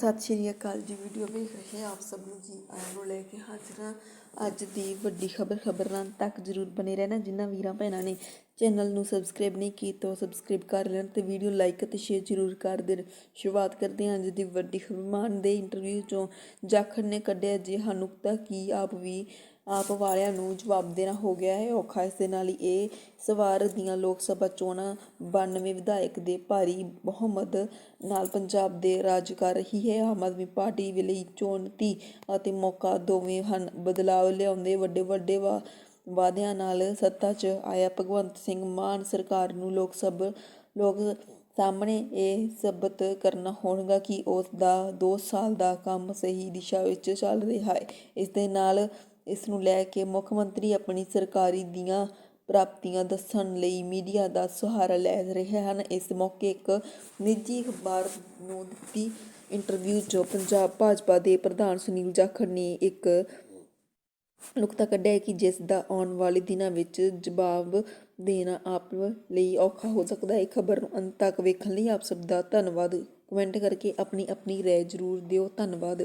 ਸਤਿ ਸ਼੍ਰੀ ਅਕਾਲ ਜੀ, ਵੀਡੀਓ ਵੇਖ ਰਹੇ ਆਪ ਸਭ ਨੂੰ ਜੀ ਆਇਆਂ ਨੂੰ ਲੈ ਕੇ ਹਾਜ਼ਰ ਹਾਂ। ਅੱਜ ਦੀ ਵੱਡੀ ਖਬਰ ਖਬਰਾਂ ਤੱਕ ਜਰੂਰ ਬਨੇ ਰਹਿਣਾ, ਜਿਨ੍ਹਾਂ ਵੀਰਾਂ, ਭੈਣਾਂ ਨੇ ਚੈਨਲ ਨੂੰ ਸਬਸਕ੍ਰਾਈਬ ਨਹੀਂ ਕੀਤਾ ਉਹ ਸਬਸਕ੍ਰਾਈਬ ਕਰ ਲੈਣ ਤੇ ਵੀਡੀਓ ਲਾਈਕ ਅਤੇ ਸ਼ੇਅਰ ਜਰੂਰ ਕਰ ਦੇਣ। ਸ਼ੁਰੂਆਤ ਕਰਦੇ ਹਾਂ ਅੱਜ ਦੀ ਵੱਡੀ ਖਬਰ ਦੇ ਇੰਟਰਵਿਊ ਚੋਂ। ਜਾਖੜ ਨੇ ਕੱਢਿਆ ਜਿਹਾ ਨੁਕਤਾ ਕੀ ਆਪ ਵੀ ਆਪ ਵਾਲਿਆਂ ਨੂੰ ਜਵਾਬ ਦੇਣਾ ਹੋ ਗਿਆ ਹੈ? ਔਖਾ ਇਸ ਦੇ ਨਾਲ ਹੀ ਇਹ ਸਵਾਰ ਦੀਆਂ ਲੋਕ ਸਭਾ ਚੋਣਾਂ 92 ਵਿਧਾਇਕ ਦੇ ਭਾਰੀ ਬਹੁਮਤ ਨਾਲ ਪੰਜਾਬ ਦੇ ਰਾਜ ਕਰ ਰਹੀ ਹੈ। ਆਮ ਆਦਮੀ ਪਾਰਟੀ ਲਈ ਚੁਣੌਤੀ ਅਤੇ ਮੌਕਾ ਦੋਵੇਂ ਹਨ। ਬਦਲਾਵ ਲਿਆਉਂਦੇ ਵੱਡੇ ਵੱਡੇ ਵਾ ਵਾਅਦਿਆਂ ਨਾਲ ਸੱਤਾ 'ਚ ਆਇਆ ਭਗਵੰਤ ਸਿੰਘ ਮਾਨ ਸਰਕਾਰ ਨੂੰ ਲੋਕ ਸਭ, ਲੋਕ ਸਾਹਮਣੇ ਇਹ ਸਾਬਤ ਕਰਨਾ ਹੋਵੇਗਾ ਕਿ ਉਸ ਦਾ 2 ਸਾਲ ਦਾ ਕੰਮ ਸਹੀ ਦਿਸ਼ਾ ਵਿੱਚ ਚੱਲ ਰਿਹਾ ਹੈ। ਇਸ ਦੇ ਨਾਲ ਇਸ ਨੂੰ ਲੈ ਕੇ ਮੁੱਖ ਮੰਤਰੀ ਆਪਣੀ ਸਰਕਾਰੀ ਦੀਆਂ ਪ੍ਰਾਪਤੀਆਂ ਦੱਸਣ ਲਈ ਮੀਡੀਆ ਦਾ ਸਹਾਰਾ ਲੈ ਰਹੇ ਹਨ। ਇਸ ਮੌਕੇ ਇੱਕ ਨਿੱਜੀ ਅਖਬਾਰ ਨੂੰ ਦਿੱਤੀ ਇੰਟਰਵਿਊ 'ਚ ਪੰਜਾਬ ਭਾਜਪਾ ਦੇ ਪ੍ਰਧਾਨ ਸੁਨੀਲ ਜਾਖੜ ਨੇ ਇੱਕ ਨੁਕਤਾ ਕੱਢਿਆ ਹੈ ਕਿ ਜਿਸ ਦਾ ਆਉਣ ਵਾਲੇ ਦਿਨਾਂ ਵਿੱਚ ਜਵਾਬ ਦੇਣਾ ਆਪ ਲਈ ਔਖਾ ਹੋ ਸਕਦਾ ਹੈ। ਖਬਰ ਨੂੰ ਅੰਤ ਤੱਕ ਵੇਖਣ ਲਈ ਆਪ ਸਭ ਦਾ ਧੰਨਵਾਦ। ਕਮੈਂਟ ਕਰਕੇ ਆਪਣੀ ਆਪਣੀ ਰਾਏ ਜ਼ਰੂਰ ਦਿਓ। ਧੰਨਵਾਦ।